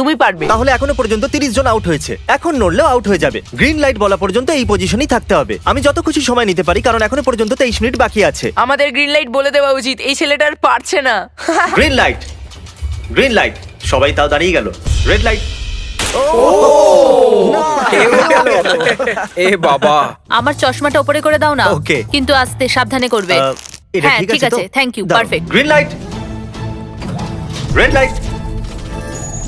তুমি পারবে। তাহলে এখনও পর্যন্ত তিরিশ জন আউট হয়েছে। এখন নড়লেও আউট হয়ে যাবে। গ্রিন লাইট বলা পর্যন্ত এই পজিশনেই থাকতে হবে। আমি যত খুশি সময় নিতে পারি কারণ এখনও পর্যন্ত তেইশ মিনিট বাকি আছে। আমাদের গ্রিন লাইট বলে দেওয়া উচিত এই ছেলেটা আর পারছে না। গ্রিন লাইট গ্রিন লাইট সবাই তাও দাঁড়িয়ে গেল। রেড লাইট এ বাবা। আমার চশমাটা উপরে করে দাও না Okay. কিন্তু আস্তে সাবধানে করবে। এটা হ্যাঁ ঠিক আছে thank you perfect green light red light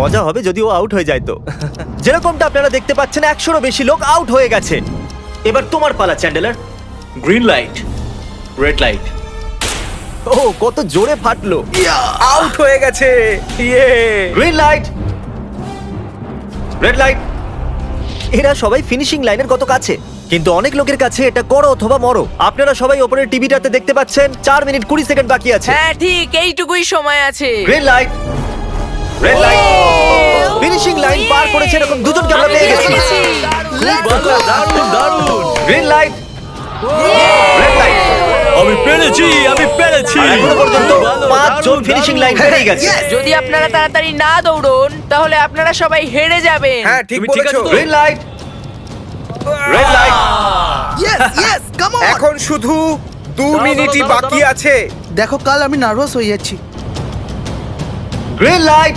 মজা হবে যদি ও আউট হয়ে যায় তো। যেরকমটা আপনারা দেখতে পাচ্ছেন একশোরও বেশি লোক আউট হয়ে গেছে। এবার তোমার পালা Chandler. Green light red light ও কত জোরে ফাটলো। আউট হয়ে গেছে। ইয়ে গ্রিন লাইট রেড লাইট এরা সবাই ফিনিশিং লাইনের কত কাছে? কিন্তু অনেক লোকের কাছে এটা করো অথবা মরো। আপনারা সবাই ওপরের টিভিটাতে দেখতে পাচ্ছেন চার মিনিট কুড়ি সেকেন্ড বাকি আছে। হ্যাঁ ঠিক এইটুকুই সময় আছে। Green light red light finishing line পার করেছে এরকম দুজনকে আমরা পেয়ে গেছি। দারুণ দারুণ। গ্রিন লাইট রেড লাইট আমি পেরেছি আমি পেরেছি। আর এখনও পর্যন্ত পাঁচজন ফিনিশিং লাইন পেরিয়ে গেছে। যদি আপনারা তাড়াতাড়ি না দৌড়ন তাহলে আপনারা সবাই হেরে যাবেন। হ্যাঁ ঠিক বলেছ। Green light red light yes yes come on এখন শুধু দু মিনিটই বাকি আছে। দেখো কাল আমি নার্ভাস হয়ে যাচ্ছি। গ্রিন রেড লাইট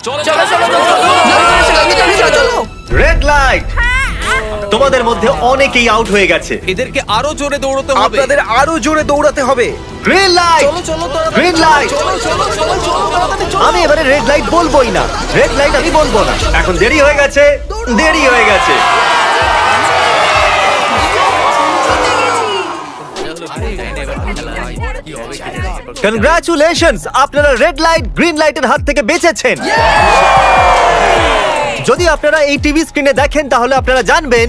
চলো চলো চলো চলো চলো রেড লাইট তোমাদের মধ্যে অনেকেই আউট হয়ে গেছে এদেরকে আরও জোরে দৌড়াতে হবে আপনাদের আরও জোরে দৌড়াতে হবে গ্রিন লাইট গ্রিন লাইট আমি এবারে রেড লাইট বলবোই না রেড লাইট আমি বলব না এখন দেরি হয়ে গেছে দেরি হয়ে গেছে কনগ্রাচুলেশনস আপনারা রেড লাইট গ্রিন লাইটের হাত থেকে বেঁচেছেন। যদি আপনারা এই টিভি স্ক্রিনে দেখেন তাহলে আপনারা জানবেন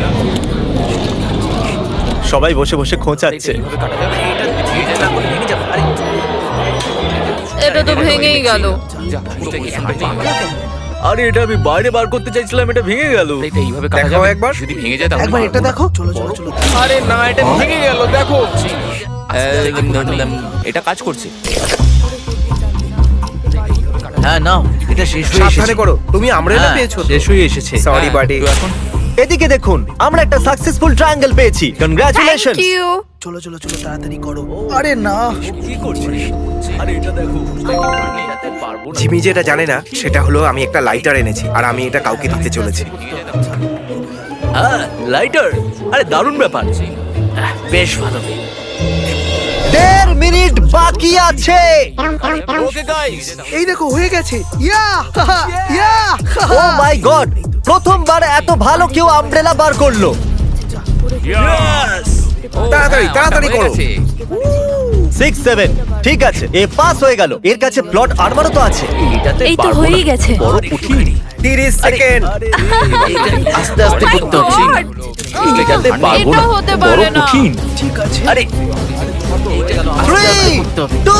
সবাই বসে বসে খোঁচাচ্ছে। এটা তো ভেঙেই গেল। আরে এটা আমি বাইরে বার করতে চাইছিলাম এটা ভেঙে গেল। এটা এইভাবে কাটা যাবে। একবার। যদি ভেঙে যায় তাহলে একবার এটা দেখো। চলো চলো চলো। আরে না এটা ভেঙে গেল দেখো। এটা কাজ করছে। হ্যাঁ নাও। এটা শেষ হয়ে সাবধানে করো। তুমি আমরেলা হ্যাঁ, পেয়েছ শেষ হয়ে এসেছে। সরি বাডি এখন এদিকে দেখুন আমরা একটা সাকসেসফুল ট্রায়াঙ্গেল পেয়েছি। কনগ্রাচুলেশন থ্যাংক ইউ চলো চলো চলো তাড়াতাড়ি করো। আরে না। কি করছিস? আরে এটা দেখো জিমি যেটা জানে না সেটা হলো আমি একটা লাইটার এনেছি আর আমি এটা কাউকে দিতে চলেছি। হ্যাঁ লাইটার আরে দারুণ ব্যাপার। বেশ ভালো। দেড় মিনিট বাকি আছে। ওকে গাইস এই দেখো হয়ে গেছে। ইয়া ইয়া ও মাই গড প্রথমবার এত ভালো কেউ আমব্রেলা বার করল। তাড়াতাড়ি তাড়াতাড়ি করো। সিক্স সেভেন ঠিক আছে এ পাস হয়ে গেল। এর কাছে প্লট আর্মারও তো আছে। এই তো হয়েই গেছে। বড় কঠিন। 30 সেকেন্ড আস্তে আস্তে Oh করতে হচ্ছে এটাতে পারব না হতে বড় কঠিন। ঠিক আছে। আরে থ্রি টু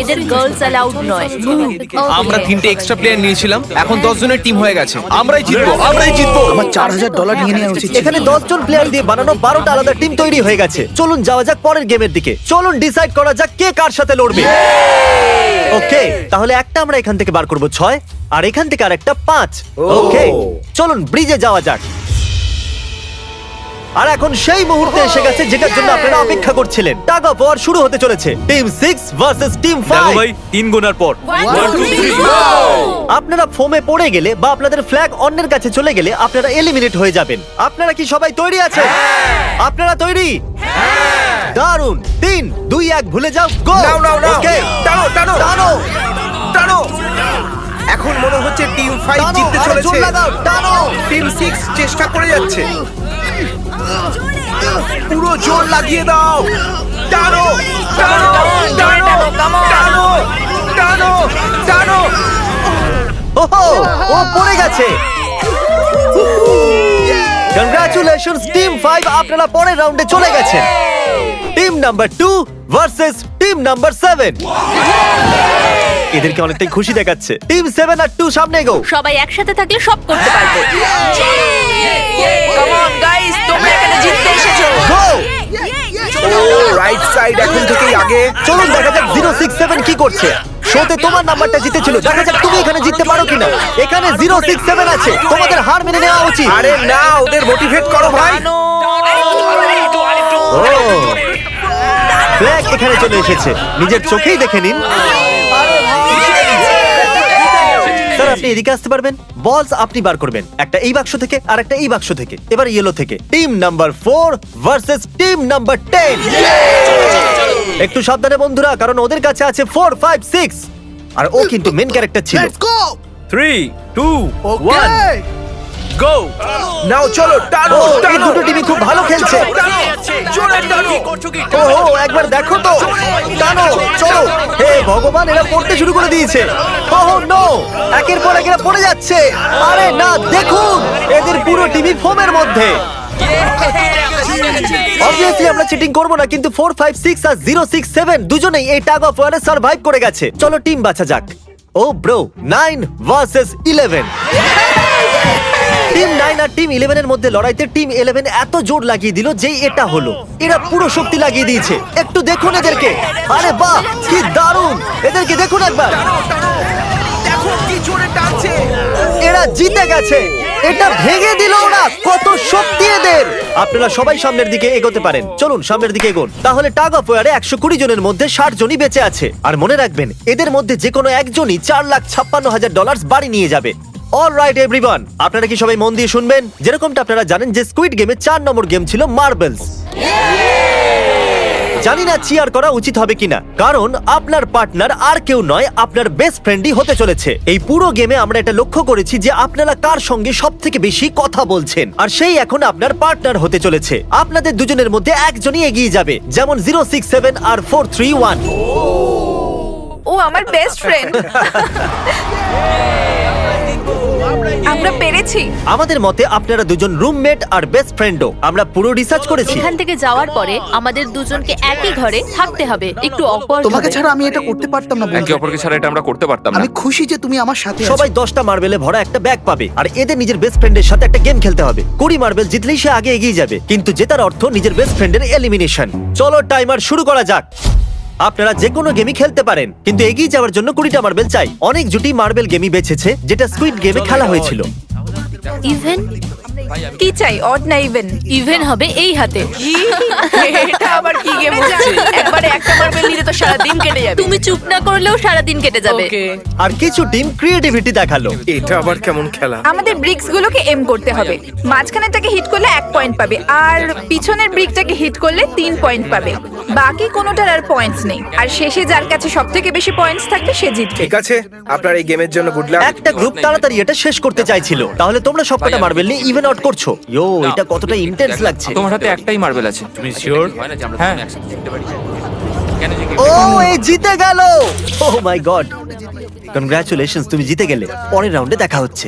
এদের গার্লস অ্যালাউড নয়। আমরা তিনটে এক্সট্রা প্লেয়ার নিয়েছিলাম এখন দশ জনের টিম হয়ে গেছে। আমরাই জিতবো আমরাই জিতবো। আমার চার হাজার ডলার নিয়ে নেওয়া উচিত এখানে দশ জন প্লেয়ার দিয়ে বানানো বারোটা আলাদা টিম তৈরি হয়ে গেছে। চলুন যাওয়া যাক পরের গেমের দিকে। চলুন ডিসাইড করা যাক কে কার সাথে লড়বে। ওকে তাহলে একটা আমরা এখান থেকে বার করব ছয় আর এখান থেকে আরেকটা পাঁচ। ওকে চলুন ব্রিজে যাওয়া যাক। আর এখন সেই মুহূর্তে এসে গেছে যেটার জন্য আপনারা অপেক্ষা করছিলেন। টাগ অফ ওয়ার শুরু হতে চলেছে। Team six versus team five ভাই তিন গোনার পর। আপনারা ফোমে পড়ে গেলে বা আপনাদের ফ্ল্যাগ অন্যের কাছে চলে গেলে আপনারা এলিমিনেট হয়ে যাবেন। আপনারা কি সবাই তৈরি আছেন? আপনারা তৈরি? দারুণ তিন দুই এক ভুলে যাও গো নাও নাও নাও! ওকে টানো টানো! টানো! টানো! এখন মনে হচ্ছে টিম 5 টানো জিততে চলেছে। টানো! টিম 6 চেষ্টা করে যাচ্ছে। পুরো জোর লাগিয়ে দাও। টানো টানো টানো টানো টানো টানো। ওহো, ও পড়ে গেছে। কংগ্রাচুলেশনস টিম 5 আপনারা পরের রাউন্ডে চলে গেছেন। Team number 2 versus team number 7 এদেরকে অনেকটাই খুশি দেখাচ্ছে। টিম 7 আর 2 সামনে গো সবাই একসাথে থাকলে সব করতে পারব। কাম অন গাইস তোমরা এখানে জিততে এসেছ। গো ও রাইট সাইড এখন থেকেই আগে। চলুন দেখা যাক জিরো সিক্স সেভেন কি করছে। শোতে তোমার নাম্বারটা জিতেছিল দেখা যাক তুমি এখানে জিততে পারো কিনা। এখানে জিরো সিক্স সেভেন আছে তোমাদের হার মেনে নেওয়া উচিত। আরে না ওদের মোটিভেট করো ভাই। এখানে চলে এসেছে নিজের চোখেই দেখে নিন। স্যার আপনি এদিকে আসতে পারবেন। বলস আপনি বার করবেন। একটা এই বাক্স থেকে আর একটা এই বাক্স থেকে। এবার ইয়েলো থেকে। Team number four versus team number ten একটু সাবধানে বন্ধুরা কারণ ওদের কাছে আছে ফোর ফাইভ সিক্স আর ও কিন্তু মেন ক্যারেক্টার ছিল। Three two one go now চলো টানো এই দুটো টিমই খুব ভালো খেলছে। জোরে টানো। ও একবার দেখো তো। টানো চলো। হে ভগবান এরা পড়তে শুরু করে দিয়েছে। ও নো একের পর এক এরা পড়ে যাচ্ছে। আরে না দেখুন এদের পুরো টিভি ফোমের মধ্যে। অবভিয়াসলি আমরা চিটিং করব না কিন্তু ফোর ফাইভ সিক্স আর জিরো সিক্স সেভেন দুজনেই এই টাগ অফ ওয়ারে সার্ভাইভ করে গেছে। চলো টিম বাছা যাক। ও bro nine versus eleven team nine আর টিম ইলেভেনের মধ্যে লড়াইতে টিম ইলেভেন এত জোর লাগিয়ে দিল যে এটা হলো। এরা পুরো শক্তি লাগিয়ে দিয়েছে। একটু দেখুন এদেরকে। আরে বাহ কি দারুণ! এদেরকে দেখুন একবার। এরা জিতে গেছে। এটা ভেঙে দিল ওরা। কত শক্তি এদের। আপনারা সবাই সামনের দিকে এগোতে পারেন। চলুন সামনের দিকে এগোন। তাহলে টাগ অফ ওয়ারে একশো কুড়ি জনের মধ্যে ষাট জনই বেঁচে আছে। আর মনে রাখবেন এদের মধ্যে যে কোনো একজনই চার লাখ ছাপ্পান্ন হাজার ডলার বাড়ি নিয়ে যাবে। অল রাইট এভরিওয়ান আপনারা কি সবাই মন দিয়ে শুনবেন? যেরকমটা আপনারা জানেন যে স্কুইড গেমে চার নম্বর গেম ছিল মার্বেলস জানি না চিয়ার করা উচিত হবে কিনা। কারণ আপনার পার্টনার আর কেউ নয় আপনার বেস্ট ফ্রেন্ডই হতে চলেছে। এই পুরো গেমে আমরা এটা লক্ষ্য করেছি যে আপনারা কার সঙ্গে সব থেকে বেশি কথা বলছেন। আর সেই এখন আপনার পার্টনার হতে চলেছে। আপনাদের দুজনের মধ্যে একজনই এগিয়ে যাবে যেমন জিরো সিক্স সেভেন আর ফোর থ্রি ওয়ান ও আমার বেস্ট ফ্রেন্ড আমরা পেরেছি। আমাদের মতে আপনারা দুজন রুমমেট আর বেস্ট ফ্রেন্ডও। আমরা পুরো রিসার্চ করেছি। এখান থেকে যাওয়ার পরে আমাদের দুজনকে একই ঘরে থাকতে হবে। একটু অকওয়ার্ড তোমাকে ছাড়া আমি এটা করতে পারতাম না একে বন্ধু অপরকে ছাড়া এটা আমরা করতে পারতাম না। আমি খুশি যে তুমি আমার সাথে সবাই দশটা মার্বেলে ভরা একটা ব্যাগ পাবে। আর এদের নিজের বেস্ট ফ্রেন্ডের সাথে একটা গেম খেলতে হবে। কুড়ি মার্বেল জিতলেই সে আগে এগিয়ে যাবে। কিন্তু জেতার অর্থ নিজের বেস্ট ফ্রেন্ডের এলিমিনেশন চলো টাইমার শুরু করা যাক। আপনারা যে কোনো গেমই খেলতে পারেন কিন্তু এগিয়ে যাওয়ার জন্য কুড়িটা মার্বেল চাই। অনেক জুটি মার্বেল গেমই বেছেছে যেটা স্কুইড গেমে খেলা হয়েছিল। ইভেন কি চাই? অড না ইভেন ইভেন হবে এই হাতে। এটা আবার কি গেম হচ্ছে? একবারে একটা মার্বেল নিলে তো সারা দিন কেটে যাবে। তুমি চুপ না করলেও সারা দিন কেটে যাবে। আর কিছু টিম ক্রিয়েটিভিটি দেখাল। এটা আবার কেমন খেলা? আমাদের ব্রিক্স গুলোকে এম করতে হবে। মাঝখানেরটাকে হিট করলে এক পয়েন্ট পাবে আর পিছনের ব্রিকটাকে হিট করলে তিন পয়েন্ট পাবে। বাকি কোনোটার আর পয়েন্টস নেই। আর শেষে যার কাছে সব থেকে বেশি পয়েন্টস থাকবে সে জিতবে। ঠিক আছে আপনার এই গেমের জন্য গুড লাক একটা গ্রুপ তাড়াতাড়ি এটা শেষ করতে চাইছিল। তাহলে তোমরা সবকটা মার্বেল নিয়ে ইভেন আউট করছ। ইয়ো এটা কতটা ইন্টেন্স লাগছে। তোমার হাতে একটাই মার্বেল আছে। তুমি শিওর হ্যাঁ কেন ও এই জিতে গেল! ও মাই গড কনগ্রাচুলেশনস তুমি জিতে গেলে। পরের রাউন্ডে দেখা হচ্ছে।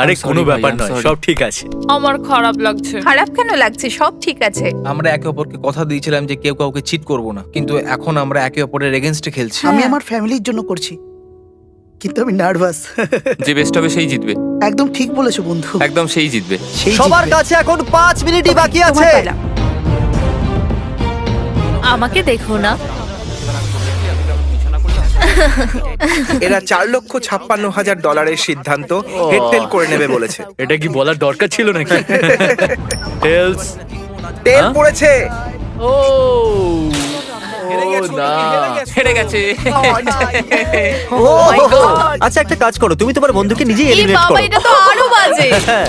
আরে কোনো ব্যাপার নয় সব ঠিক আছে। আমার খারাপ লাগছে। খারাপ কেন লাগছে? সব ঠিক আছে। আমরা একে অপরকে কথা দিয়েছিলাম যে কেউ কাউকে চিট করব না কিন্তু এখন আমরা একে অপরের এগেনস্টে খেলছি। আমি আমার ফ্যামিলির জন্য করছি। কিন্তু আমি নার্ভাস যে বেস্ট হবে সেই জিতবে। একদম ঠিক বলেছ বন্ধু। একদম সেই জিতবে। সবার কাছে এখন পাঁচ মিনিটই বাকি আছে। আমাকে দেখো না। এরা চার লক্ষ ছাপ্পান্ন হাজার ডলারের সিদ্ধান্ত হেডটেল করে নেবে বলেছে। এটা কি বলার দরকার ছিল নাকি? টেলস তেল পড়েছে। ও না। হেরে গেছে। ও আচ্ছা একটা কাজ করো তুমি তোমার বন্ধুকে নিজেই এলিমিনেট করো। এটা তো আরও বাজে। হ্যাঁ।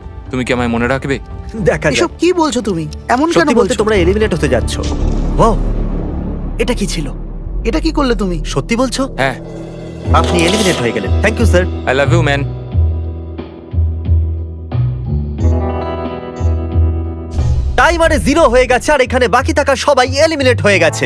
তুমি কি আমায় মনে রাখবে? দেখা যাক। এসব কি বলছো তুমি? এমন কেন সত্যি বলতে বলছো? তোমরা এলিমিনেট হতে যাচ্ছ। ও এটা কি ছিল? এটা কি করলে তুমি? সত্যি বলছো? হ্যাঁ। আপনি এলিমিনেট হয়ে গেলেন। Thank you sir I love you man টাইমারে zero হয়ে গেছে আর এখানে বাকি থাকা সবাই এলিমিনেট হয়ে গেছে।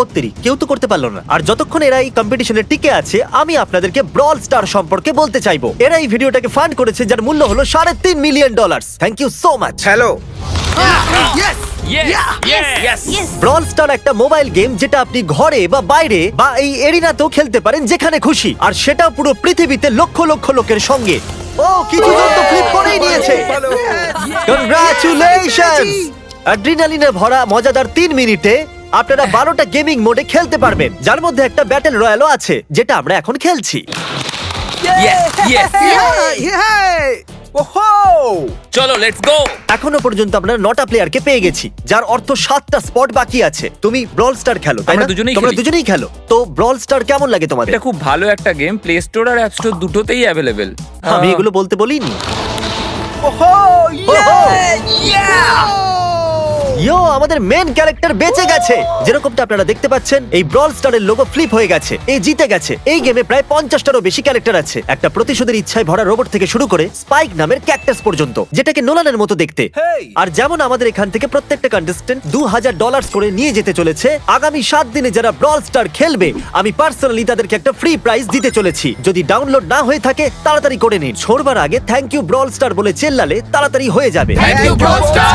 অত্তেরি কেউ তো করতে পারল না। আর যতক্ষণ এরা এই কম্পিটিশনে টিকে আছে আমি আপনাদেরকে ব্রল স্টার সম্পর্কে বলতে চাইব। এরা এই ভিডিওটাকে ফান্ড করেছে যার মূল্য হলো সাড়ে তিন million dollar thank you so much hello brawl star একটা মোবাইল গেম যেটা আপনি ঘরে বা বাইরে বা এই এরিনাতেও খেলতে পারেন যেখানে খুশি। আর সেটা পুরো পৃথিবীতে লক্ষ লক্ষ লোকের সঙ্গে। ও কিছু জন তো ফ্লিপ করেই নিয়েছে কনগ্রাচুলেশনস অ্যাড্রিনালিনে ভরা মজাদার তিন মিনিটে আপনারা বারোটা গেমিং মোডে খেলতে পারবেন যার মধ্যে একটা ব্যাটেল রয়্যালও আছে যেটা আমরা এখন খেলছি। Yeah, yeah! ওহো চলো লেটস গো এখনও পর্যন্ত আমরা নটা প্লেয়ারকে পেয়ে গেছি যার অর্থ সাতটা স্পট বাকি আছে। তুমি ব্রল স্টার খেলো তাই আমরা না? দুজনেই তোমরা খেলি। দুজনেই খেলো। তো ব্রল স্টার কেমন লাগে তোমাদের? এটা খুব ভালো একটা গেম প্লে স্টোর আর অ্যাপ স্টোর দুটোতেই অ্যাভেলেবেল আমি এগুলো বলতে বলিনি। ওহো ইয়ো আমাদের মেন ক্যারেক্টার বেঁচে গেছে। যেরকমটা আপনারা দেখতে পাচ্ছেন এই ব্রল স্টারের লোগো ফ্লিপ হয়ে গেছে এই জিতে গেছে। এই গেমে প্রায় পঞ্চাশটারও বেশি ক্যারেক্টার আছে। একটা প্রতিশোধের ইচ্ছায় ভরা রোবট থেকে শুরু করে স্পাইক নামের ক্যাকটাস পর্যন্ত যেটাকে নোলানের মতো দেখতে। আর যেমন আমাদের এখান থেকে প্রত্যেকটা কন্টেস্টেন্ট দু হাজার ডলার করে নিয়ে যেতে চলেছে আগামী সাত দিনে যারা ব্রল স্টার খেলবে আমি পার্সোনালি তাদেরকে একটা ফ্রি প্রাইজ দিতে চলেছি। যদি ডাউনলোড না হয়ে থাকে তাড়াতাড়ি করে নিন। ছোড়বার আগে থ্যাংক ইউ ব্রল স্টার বলে চেল্লালে তাড়াতাড়ি হয়ে যাবে। Thank you brawl star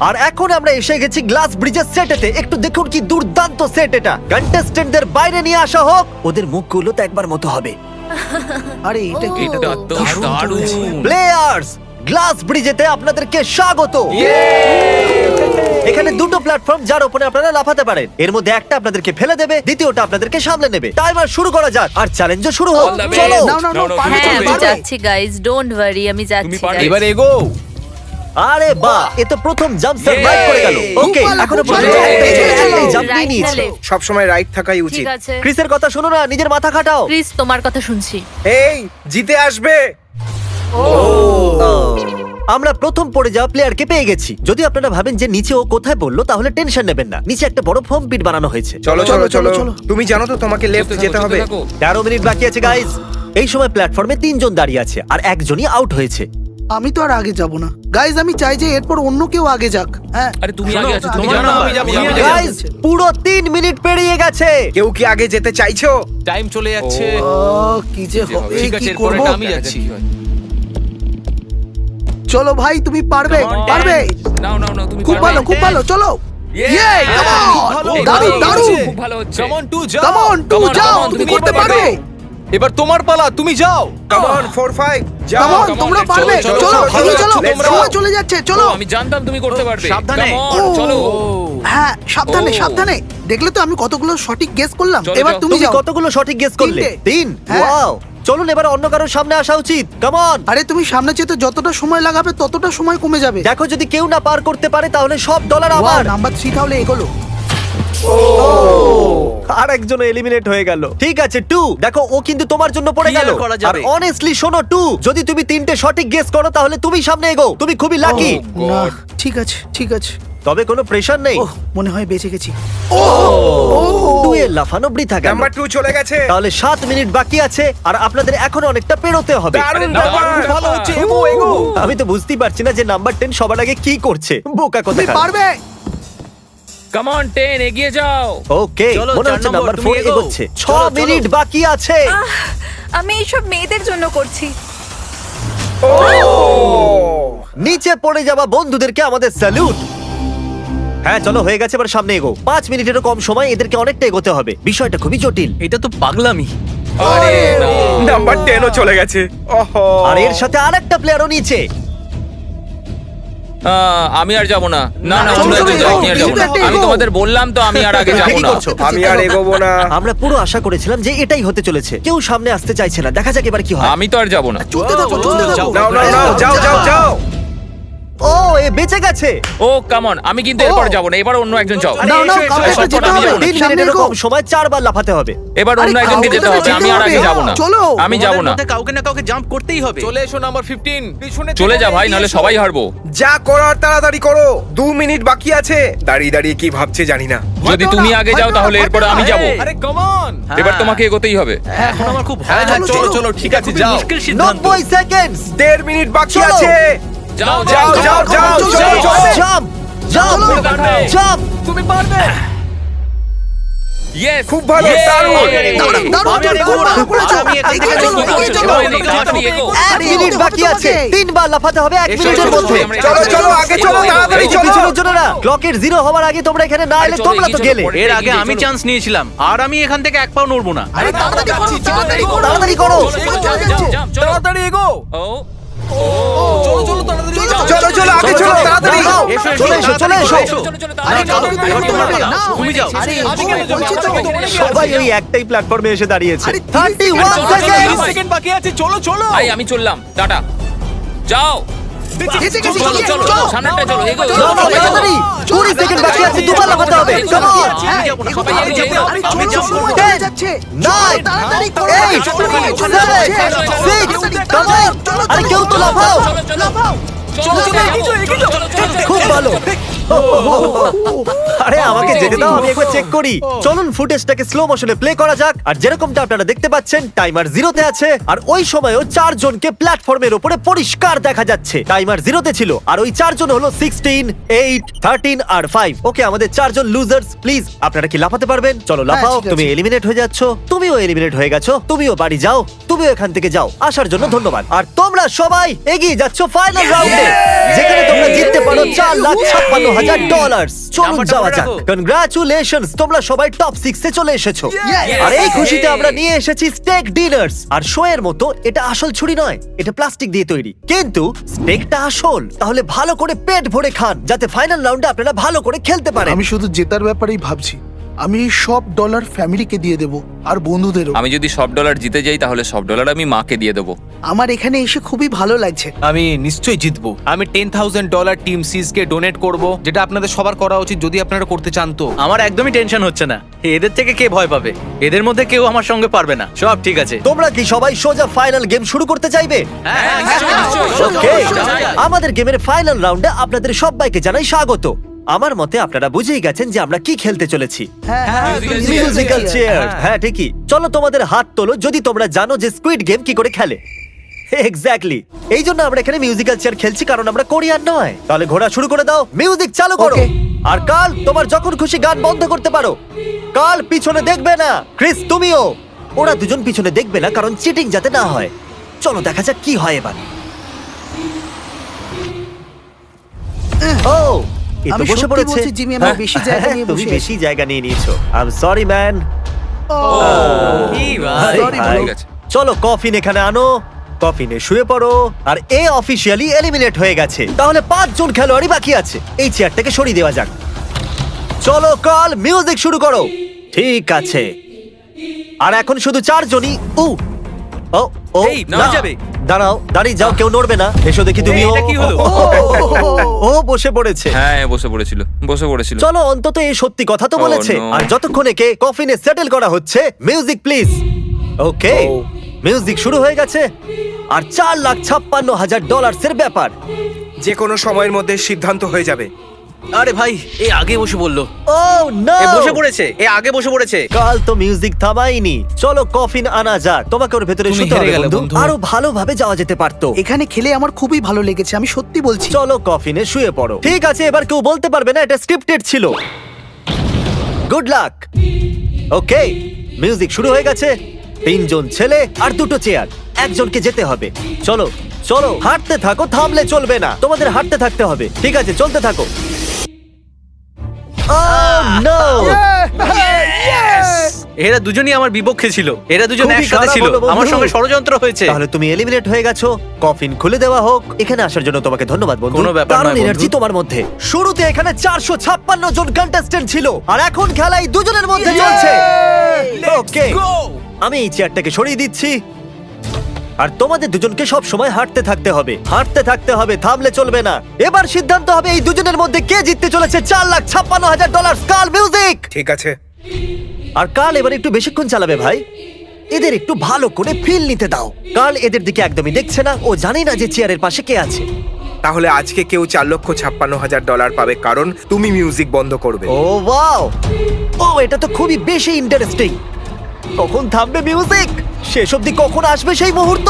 আর এখন আমরা এসে গেছি গ্লাস ব্রিজের সেটেতে একটু দেখুন কি দুর্দান্ত সেট এটা। কন্টেস্টেন্টদের বাইরে নিয়ে আসা হোক ওদের মুখগুলো তো একবার মতো হবে। আরে এটা কি? এটা তো দারুণ প্লেয়ার্স গ্লাস ব্রিজেতে আপনাদেরকে স্বাগত। এখানে দুটো প্ল্যাটফর্ম যার উপরে আপনারা লাফাতে পারেন। এর মধ্যে একটা আপনাদেরকে ফেলে দেবে দ্বিতীয়টা আপনাদেরকে সামলে নেবে। টাইমার শুরু করা যাক আর চ্যালেঞ্জও শুরু হোক. চলো। no, পারবে হ্যাঁ আমি যাচ্ছি গাইজ ডোন্ট ওয়ারি আমি যাচ্ছি। এবার এগো। আরে বাহ। এ তো প্রথম জাম্প সার্ভাইভ করে গেল। ওকে এখনও পর্যন্ত একটাই জাম্প নিয়ে নিয়েছে। সব সময় রাইট থাকাই উচিত। ঠিক আছে। ক্রিসের কথা শোনো না নিজের মাথা খাটাও। প্লিজ তোমার কথা শুনছি। এই জিতে আসবে। আমরা প্রথম পড়ে যাওয়া প্লেয়ারকে পেয়ে গেছি। যদি আপনারা ভাবেন যে নিচে ও কোথায় বলল তাহলে টেনশন নেবেন না। নিচে একটা বড় ফর্ম পিট বানানো হয়েছে। চলো চলো, চলো। তুমি জানো তো তোমাকে লেফট যেতে হবে। তেরো মিনিট বাকি আছে গাইজ এই সময় প্ল্যাটফর্মে তিনজন দাঁড়িয়ে আছে আর একজনই আউট হয়েছে। আমি তো আর আগে যাব না। গাইজ আমি চাই যে এরপর অন্য কেউ আগে যাক। হ্যাঁ। আরে তুমি আগে আছো তুমি জানো আমি যাব, যাব। পুরো তিন মিনিট পেরিয়ে গেছে। কেউ কি আগে যেতে চাইছো? টাইম চলে যাচ্ছে। ও, কি যে হবে। ঠিক আছে কি এরপরে করব? আমি যাচ্ছি। চলো ভাই তুমি পারবে পারবে? নাও নাও নাও তুমি খুব ভালো খুব ভালো চলো। ইয়ে কাম ভালো, অন দারুণ দারুণ। খুব ভালো হচ্ছে। কাম অন টু যাও কাম অন টু যাও তুমি করতে পারবে। এবার তোমার পালা তুমি যাও। কাম অন 4 5 যাও। কাম on, তোমরা পারবে। চলো, চলো চলো, এগিয়ে চলো, সময় চলে যাচ্ছে চলো। আমি জানতাম তুমি করতে পারবে। সাবধানে। Come on, ও। চলো। হ্যাঁ সাবধানে ও। সাবধানে। দেখলে তো আমি কতগুলো সঠিক গেস করলাম। চলো, এবার। তুমি তুমি যাও। কতগুলো সঠিক গেস করলে? তিনটে। তিন? হ্যাঁ। ওয়াও চলুন এবার অন্য কারোর সামনে আসা উচিত। কেমন আরে তুমি সামনে যেতে যতটা সময় লাগাবে ততটা সময় কমে যাবে। দেখো যদি কেউ না পার করতে পারে তাহলে সব ডলার আমার। নাম্বার থ্রি তাহলে এগোলো। আর একজন এলিমিনেট হয়ে গেল। ঠিক আছে টু দেখো ও কিন্তু তোমার জন্য পড়ে কি গেল। আর অনেস্টলি শোনো টু যদি তুমি তিনটে সঠিক গেস করো তাহলে তুমি সামনে এগো। তুমি খুবই লাকি না ঠিক আছে ঠিক আছে। তবে কোনো প্রেশার নেই। ওহ মনে হয় বেঁচে গেছি। টু লাফানো বৃথা গেল। নাম্বার 2 চলে গেছে। তাহলে সাত মিনিট বাকি আছে আর আপনাদের এখন অনেকটা পেরোতে হবে। দারুণ না, ব্যাপার। খুব ভালো হচ্ছে এগো এগো। আমি তো বুঝতেই পারছি না যে নাম্বার টেন সবার আগে কি করছে। বোকা তুমি কথা পারবে? কাম অন 10 এগিয়ে যাও। ওকে চলো, মনে চার হচ্ছে নম্বর, নাম্বার তুমি এগোও। এগোচ্ছে। ছ চলো, চলো। মিনিট বাকি আছে। আমি এইসব মেয়েদের জন্য করছি। নিচে পড়ে যাওয়া বন্ধুদেরকে আমাদের স্যালুট হ্যাঁ চলো হয়ে গেছে এবার সামনে এগো পাঁচ মিনিটেরও কম সময় এদেরকে অনেকটা এগোতে হবে। বিষয়টা খুবই জটিল। এটা তো পাগলামি। আরে না। নাম্বার 10 ও চলে গেছে। ওহো। আর এর সাথে আরেকটা প্লেয়ারও নিচে। আমি আর যাব না। না না অন্য একজন যাও আমি আর যাব না। আমি তোমাদের বললাম তো আমি আর আগে যাব না। আমি আর এগোবো না। আমরা পুরো আশা করেছিলাম যে এটাই হতে চলেছে। কেউ সামনে আসতে চাইছে না। দেখা যাক এবার কি হয়। আমি তো আর যাব না। চলতে থাকো চলতে থাকো। নাও যাও যাও। যাও। ও এ বেঁচে গেছে। ও কাম অন আমি কিন্তু এরপর যাব না এবার অন্য একজন যাও। নাও নাও কাউকে যেতে হবে তিন সামনে মিনিটেরও এগো। কম সময় চারবার লাফাতে হবে। এবার অন্য একজনকে যেতে হবে আমি আর আগে যাব না। চলো। আমি যাব না। কাউকে না কাউকে জাম্প করতেই হবে। চলে এসো নাম্বার 15 পিছনে চলে যা ভাই এসো। সবাই হারবো। যা করার তাড়াতাড়ি করো। দু মিনিট বাকি আছে। দাঁড়িয়ে দাঁড়িয়ে কি ভাবছে জানি না। যদি তুমি আগে যাও তাহলে এরপরে আমি যাব। আরে কাম অন এবার তোমাকে এগোতেই হবে। এখন আমার খুব হ্যাঁ ভয় হ্যাঁ চলো চলো ঠিক আছে যাও। মুশকিল সিদ্ধান্ত। নব্বই সেকেন্ড দেড় মিনিট বাকি আছে। যাও যাও যাও যাও চলো চলো জাম্প জাম্প জাম্প তুমি পারবে ইয়েস খুব ভালো, দারুণ। দারুণ, দারুণ, আমি আর দারুণ, এগোবো না। দারুণ করেছ। আমি এখান থেকে চলো, এগোবো। এগিয়ে চলো। এগোবো না, তাড়াতাড়ি এগো। এক মিনিট বাকি আছে তিনবার লাফাতে হবে এক মিনিটের মধ্যে চলো চলো আগে চলো তাড়াতাড়ি চলো পিছনের জনেরা ক্লকের জিরো হওয়ার আগে তোমরা এখানে না এলে তোমরা তো গেলে এর আগে আমি চান্স নিয়েছিলাম আর আমি এখান থেকে এক পাও নড়বো না আরে তাড়াতাড়ি করো, তাড়াতাড়ি করো। তাড়াতাড়ি এগো ও চলো চলো আগে চলো তাড়াতাড়ি। চলে এসো চলে এসো। তুমি যাও? সবাই ওই একটাই প্ল্যাটফর্মে এসে দাঁড়িয়েছে। থার্টি সেকেন্ড, সেকেন্ড সেকেন্ড বাকি আছে চলো চলো। ভাই আমি চললাম টাটা। যাও। চলো চলো চলো সামনেটা চলো এগো চলো, চলো, চলো। তাড়াতাড়ি। কুড়ি সেকেন্ড বাকি আছে দুবার লাফাতে হবে! হ্যাঁ, না, এগোতে সবাই এগিয়ে যাও। আমি চলো, সময় Ten, যাচ্ছে। nine, তাড়াতাড়ি করো, eight, তাড়াতাড়ি চলে seven, যাচ্ছে। six, তাড়াতাড়ি, come on! চলো, আরে কেউ তো লাফাও চলো চলো লাফাও। চলো চলো এগিয়ে যাও, যাও। চলো, চলো, চলো, খুব ভালো আরে আমাকে যেতে দাও আমি একবার চেক করি। চলুন ফুটেজটাকে স্লো মোশনে প্লে করা যাক। আর যেরকমটা আপনারা দেখতে পাচ্ছেন টাইমার জিরোতে আছে। আর ওই সময়ও চারজনকে প্ল্যাটফর্মের উপরে পরিষ্কার দেখা যাচ্ছে। টাইমার জিরোতে ছিল। আর ওই চারজন হলো সিক্সটিন এইট থার্টিন আর ফাইভ ওকে আমাদের চারজন লুজার্স প্লিজ আপনারা কি লাফাতে পারবেন? চলো লাফাও তুমি এলিমিনেট হয়ে যাচ্ছ। তুমিও এলিমিনেট হয়ে গেছো। তুমিও বাড়ি যাও। তুমিও এখান থেকে যাও। আসার জন্য ধন্যবাদ। আর তোমরা সবাই এগিয়ে যাচ্ছ ফাইনাল রাউন্ডে যেখানে তোমরা জিততে পারো চার লাখ ছাপ্পান্ন হাজার ডলার চলুন নাম্বারটা যাওয়া মনে যাক। রাখো। কনগ্রাচুলেশনস তোমরা সবাই টপ সিক্সে চলে এসেছ। আর এই খুশিতে আমরা নিয়ে এসেছি স্টেক ডিনার্স আর শো এর মতো এটা আসল ছুরি নয় এটা প্লাস্টিক দিয়ে তৈরি। কিন্তু স্টেকটা আসল তাহলে ভালো করে পেট ভরে খান যাতে ফাইনাল রাউন্ডে আপনারা ভালো করে খেলতে পারেন। আমি শুধু জেতার ব্যাপারেই ভাবছি। আমি এই সব ডলার ফ্যামিলিকে দিয়ে দেব আর বন্ধুদেরও। আমি যদি সব ডলার জিতে যাই তাহলে সব ডলার আমি মাকে দিয়ে দেবো। আমার এখানে এসে খুবই ভালো লাগছে। আমি নিশ্চয়ই জিতবো। আমি টেন থাউজেন্ড ডলার টিম সিজকে ডোনেট করব যেটা আপনাদের সবার করা উচিত যদি আপনারা করতে চান তো। আমার একদমই টেনশন হচ্ছে না। এদের থেকে কে ভয় পাবে? এদের মধ্যে কেউ আমার সঙ্গে পারবে না। সব ঠিক আছে। তোমরা কি সবাই সোজা ফাইনাল গেম শুরু করতে চাইবে? হ্যাঁ নিশ্চয়ই নিশ্চয়ই Okay. যাও, যাও। আমাদের গেমের ফাইনাল রাউন্ডে আপনাদের সবাইকে জানাই স্বাগত। আমার মতে আপনারা বুঝেই গেছেন যে আমরা কি খেলতে চলেছি। হ্যাঁ মিউজিক্যাল চেয়ার হ্যাঁ ঠিকই। চলো তোমাদের হাত তোলো যদি তোমরা জানো যে স্কুইড গেম কি করে খেলে। এক্স্যাক্টলি এই জন্য আমরা এখানে মিউজিক্যাল চেয়ার খেলছি কারণ আমরা কোরিয়ান নয়। তাহলে ঘোড়া শুরু করে দাও। মিউজিক চালু করো। আর কাল তোমার যখন খুশি গান বন্ধ করতে পারো। কাল পিছনে দেখবে না। ক্রিস তুমিও। ওরা দুজন পিছনে দেখবে না কারণ চিটিং যাতে না হয়। চলো দেখা যাক কি হয় এবার। ও! এ তো আমি বসে সত্যি পড়েছে। বলছি, জিমি, আমার বেশি জায়গা নিয়ে তুমি বসে বেশি জায়গা নিয়ে নিয়েছো। আই এম সরি ম্যান কি ভাই। Sorry, bro. ঠিক আছে। চলো কফিন এখানে আনো। কফিনে শুয়ে পড়ো। আর এ অফিসিয়ালি এলিমিনেট হয়ে গেছে। তাহলে পাঁচজন খেলোয়াড়ই বাকি আছে। এই চেয়ারটাকে সরিয়ে দেওয়া যাক। চলো কল মিউজিক শুরু করো। ঠিক আছে। আর এখন শুধু চারজনই। উ ও ও এই, নড়ে না। যাবে। দাঁড়াও দাঁড়িয়ে যাও কেউ নড়বে না। এসো দেখি তুমি। এটা কি হলো? ও বসে পড়েছে। হ্যাঁ বসে পড়েছিল বসে পড়েছিল। চলো অন্তত এই সত্যি কথা তো Oh, বলেছে। no. আর যতক্ষণ একে কফিনে সেটেল করা হচ্ছে মিউজিক প্লিজ ওকে মিউজিক শুরু হয়ে গেছে। আর চার লাখ ছাপ্পান্ন হাজার ডলার্সের ব্যাপার। যে কোনো সময়ের মধ্যে সিদ্ধান্ত হয়ে যাবে। আরে ভাই এ আগে বসে বলল। ও না এ বসে পড়েছে এ আগে বসে পড়েছে। কাল তো মিউজিক থামাইনি চলো কফিন আনা যাক। তোমাকে ওর ভেতরে শুতে হবে বন্ধু। আরও ভালোভাবে যাওয়া যেতে পারতো। এখানে খেলে আমার খুবই ভালো লেগেছে আমি সত্যি বলছি। চলো কফিনে শুয়ে পড়ো। ঠিক আছে এবার কেউ বলতে পারবে না এটা স্ক্রিপ্টেড ছিল। গুড লাক ওকে মিউজিক শুরু হয়ে গেছে। তিনজন ছেলে আর দুটো চেয়ার একজনকে যেতে হবে। চলো চলো হাঁটতে থাকো থামলে চলবে না। তোমাদের হাঁটতে থাকতে হবে। ঠিক আছে চলতে থাকো! এরা দুজনই আমার বিপক্ষে ছিল। এরা দুজন খুবই একসাথে খারাপ ছিল। হলো, বন্ধু। আমার সঙ্গে ষড়যন্ত্র হয়েছে। তাহলে তুমি এলিমিনেট হয়ে গেছো। কফিন খুলে দেওয়া হোক। এখানে আসার জন্য তোমাকে ধন্যবাদ বন্ধু। কোনো ব্যাপার দারুণ নয়, বন্ধু। এনার্জি তোমার মধ্যে। শুরুতে এখানে চারশো ছাপ্পান্ন জন কন্টেস্টেন্ট ছিল। আর এখন খেলাই দুজনের মধ্যে চলছে। ওকে আমি এই চেয়ারটাকে সরিয়ে দিচ্ছি। আর তোমাদের দুজনকে সব সময় হাঁটতে থাকতে হবে। হাঁটতে থাকতে হবে থামলে চলবে না। এবার সিদ্ধান্ত হবে এই দুজনের মধ্যে কে জিততে চলেছে চার লাখ ছাপ্পান্ন হাজার ডলার কাল মিউজিক। ঠিক আছে। আর কাল এবার একটু বেশিক্ষণ চালাবে ভাই। এদের একটু ভালো করে ফিল নিতে দাও। কাল এদের দিকে একদমই দেখছে না ও জানে না যে চেয়ারের পাশে কে আছে। তাহলে আজকে কেউ চার লক্ষ ছাপ্পান্ন হাজার ডলার পাবে কারণ তুমি মিউজিক বন্ধ করবে। ও ওয়াও ও এটা তো খুবই বেশি ইন্টারেস্টিং কখন থামবে মিউজিক শেষ অবধি কখন আসবে সেই মুহূর্ত?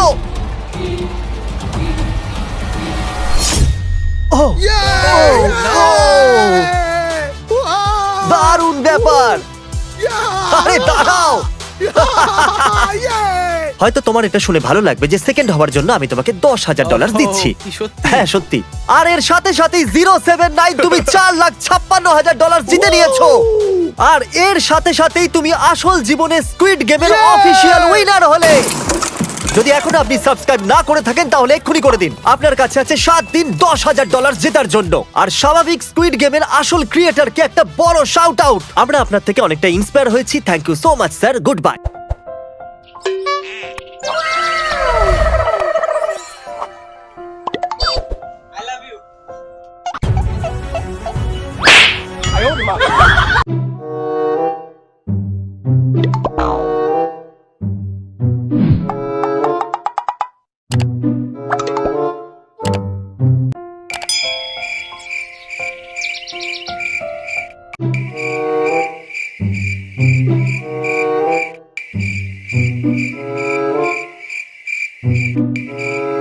দারুণ ব্যাপার! আরে দাঁড়াও! হয়তো তোমার এটা শুনে ভালো লাগবে যে সেকেন্ড হওয়ার জন্য আমি তোমাকে দশ হাজার ডলার দিচ্ছি। হ্যাঁ সত্যি। আর এর সাথে সাথে জিরো সেভেন নাইন তুমি চার লাখ ছাপ্পান্ন হাজার ডলার জিতে নিয়েছো। আর এর সাথে সাথেই তুমি আসল জীবনে স্কুইড গেমের অফিসিয়াল উইনার হলে। যদি এখন আপনি সাবস্ক্রাইব না করে থাকেন তাহলে এক্ষুনি করে দিন। আপনার কাছে আছে সাত দিন দশ হাজার ডলার জেতার জন্য। আর স্বাভাবিক স্কুইড গেমের আসল ক্রিয়েটারকে একটা বড় শাউট আউট আমরা আপনার থেকে অনেকটা ইন্সপায়ার হয়েছি। Thank you so much sir good bye কি